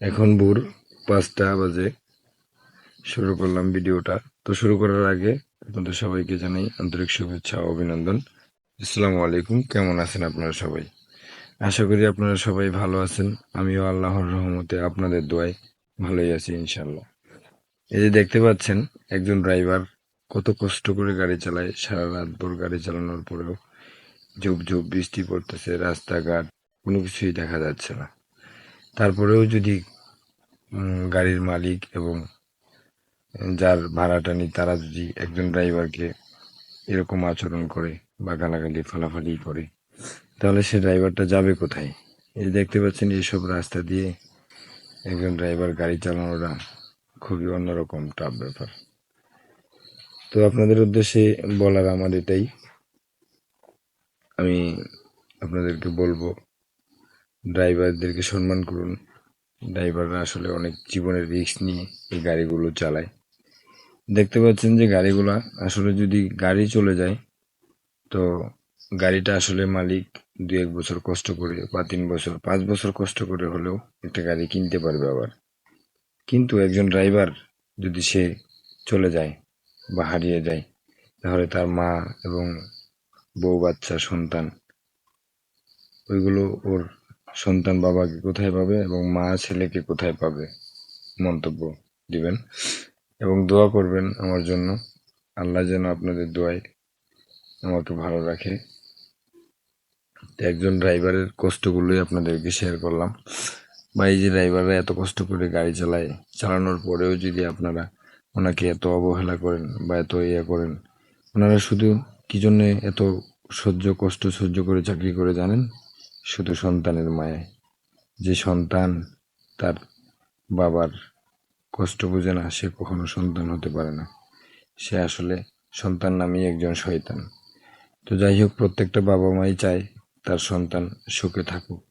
এখন ভোর পাঁচটা বাজে। শুরু করলাম ভিডিওটা। তো শুরু করার আগে আপনাদের সবাইকে জানাই আন্তরিক শুভেচ্ছা ও অভিনন্দন। আসসালামু আলাইকুম, কেমন আছেন আপনারা সবাই? আশা করি আপনারা সবাই ভালো আছেন। আমিও আল্লাহর রহমতে আপনাদের দোয়ায় ভালোই আছি ইনশাল্লাহ এই যে দেখতে পাচ্ছেন, একজন ড্রাইভার কত কষ্ট করে গাড়ি চালায়। সারা রাত ভোর গাড়ি চালানোর পরেও ঝুপ ঝুপ বৃষ্টি পড়তেছে, রাস্তাঘাট, কোনো কিছুই দেখা যাচ্ছে না। তারপরেও যদি গাড়ির মালিক এবং যার ভাড়াটা নি তারা যদি একজন ড্রাইভারকে এরকম আচরণ করে বা গালাগালি, ফালাফালি করে, তাহলে সে ড্রাইভারটা যাবে কোথায়? এই দেখতে পাচ্ছেন এইসব রাস্তা দিয়ে একজন ড্রাইভার গাড়ি চালানোটা খুবই অন্যরকম টাফ ব্যাপার। তো আপনাদের উদ্দেশ্যে বলার আমার এটাই। আমি আপনাদেরকে বলব ড্রাইভারদেরকে সম্মান করুন। ড্রাইভাররা আসলে অনেক জীবনের রিস্ক নিয়ে এই গাড়িগুলো চালায়। দেখতে পাচ্ছেন যে গাড়িগুলা আসলে যদি গাড়ি চলে যায়, তো গাড়িটা আসলে মালিক দু এক বছর কষ্ট করে বা তিন বছর, পাঁচ বছর কষ্ট করে হলেও একটা গাড়ি কিনতে পারবে আবার। কিন্তু একজন ড্রাইভার যদি সে চলে যায় বা হারিয়ে যায়, তাহলে তার মা এবং বউ, বাচ্চা, সন্তান, ওইগুলো ওর সন্তান বাবাকে কোথায় পাবে এবং মা ছেলেকে কোথায় পাবে? মন্তব্য দিবেন। এবং দোয়া করবেন আমার জন্য। আল্লাহ যেন আপনাদের দোয়ায় আমাকে ভালো রাখে। একজন ড্রাইভারের কষ্টগুলোই আপনাদেরকে শেয়ার করলাম। বা এই যে ড্রাইভাররা এত কষ্ট করে গাড়ি চালায়, চালানোর পরেও যদি আপনারা ওনাকে এত অবহেলা করেন বা এত ইয়ে করেন, ওনারা শুধু কি জন্যে এত সহ্য, কষ্ট সহ্য করে চাকরি করে জানেন? শুধু সন্তানের মায়ায় যে সন্তান তার বাবার কষ্ট বোঝে না, সে কখনো সন্তান হতে পারে না। সে আসলে সন্তান নামেই একজন শয়তান। তো যাই হোক, প্রত্যেকটা বাবা মাই চায় তার সন্তান সুখে থাকুক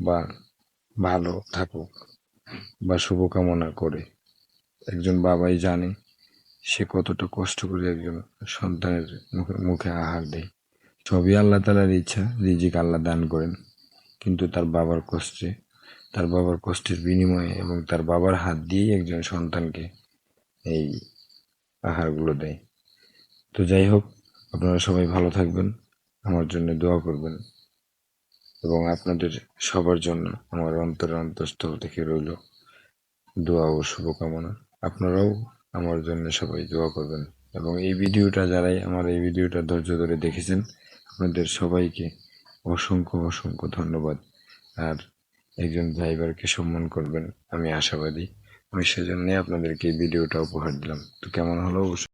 বা ভালো থাকুক বা শুভকামনা করে। একজন বাবাই জানে সে কতটা কষ্ট করে একজন সন্তানের মুখে মুখে আহার দেয়। সবই আল্লাহ তালার ইচ্ছা, রিজিক আল্লাহ দান করেন। কিন্তু তার বাবার কষ্টে, তার বাবার কষ্টের বিনিময়ে এবং তার বাবার হাত দিয়েই একজন সন্তানকে এই আহারগুলো দেয়। তো যাই হোক, আপনারা সবাই ভালো থাকবেন, আমার জন্য দোয়া করবেন এবং আপনাদের সবার জন্য আমার অন্তরের অন্তঃস্থল থেকে রইল দোয়া ও শুভকামনা। আপনারাও আমার জন্য সবাই দোয়া করবেন এবং এই ভিডিওটা যারাই আমার এই ভিডিওটা ধৈর্য ধরে দেখেছেন, আপনাদের সবাইকে অসংখ্য অসংখ্য ধন্যবাদ। আর একজন ড্রাইভারকে সম্মান করবেন, আমি আশাবাদী। আমি সেজন্যই আপনাদেরকে এই ভিডিওটা উপহার দিলাম। তো কেমন হলো? অবশ্যই